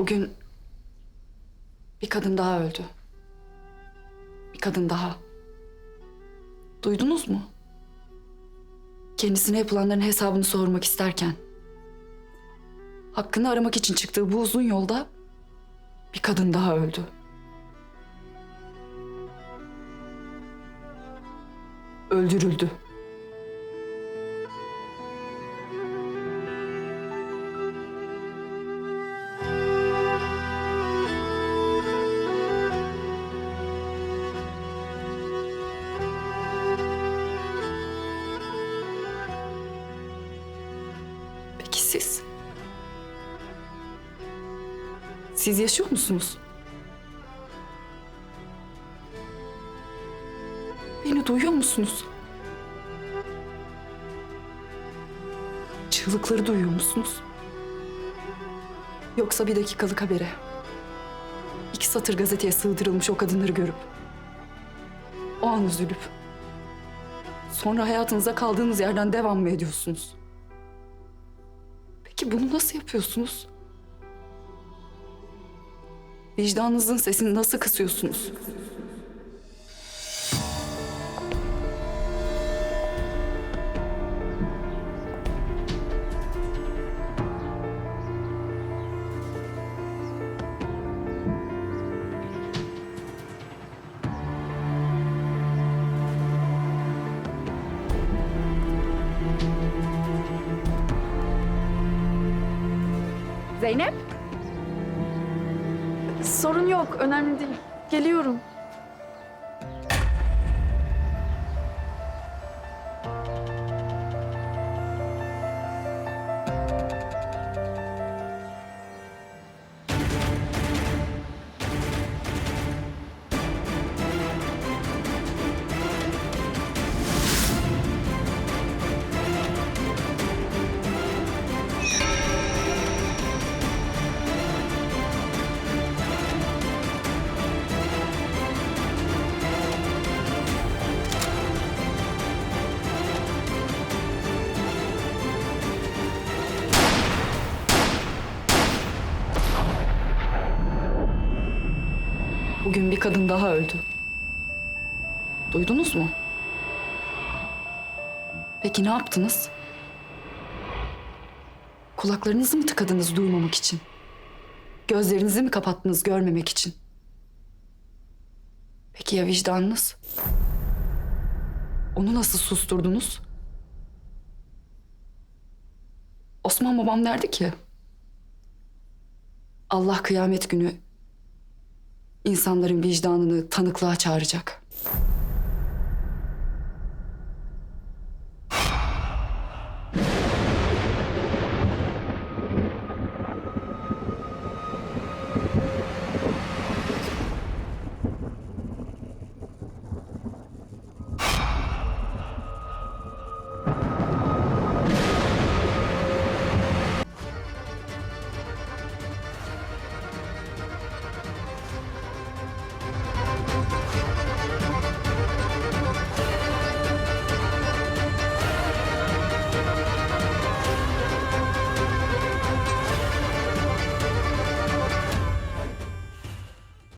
Bugün bir kadın daha öldü. Bir kadın daha. Duydunuz mu? Kendisine yapılanların hesabını sormak isterken hakkını aramak için çıktığı bu uzun yolda bir kadın daha öldü. Öldürüldü. Siz? Siz yaşıyor musunuz? Beni duyuyor musunuz? Çığlıkları duyuyor musunuz? Yoksa bir dakikalık habere, iki satır gazeteye sığdırılmış o kadınları görüp, o an üzülüp, sonra hayatınıza kaldığınız yerden devam mı ediyorsunuz? Peki bunu nasıl yapıyorsunuz? Vicdanınızın sesini nasıl kısıyorsunuz? Zeynep? Sorun yok, önemli değil. Geliyorum. Bugün bir kadın daha öldü. Duydunuz mu? Peki ne yaptınız? Kulaklarınızı mı tıkadınız duymamak için? Gözlerinizi mi kapattınız görmemek için? Peki ya vicdanınız? Onu nasıl susturdunuz? Osman babam derdi ki... Allah kıyamet günü insanların vicdanını tanıklığa çağıracak.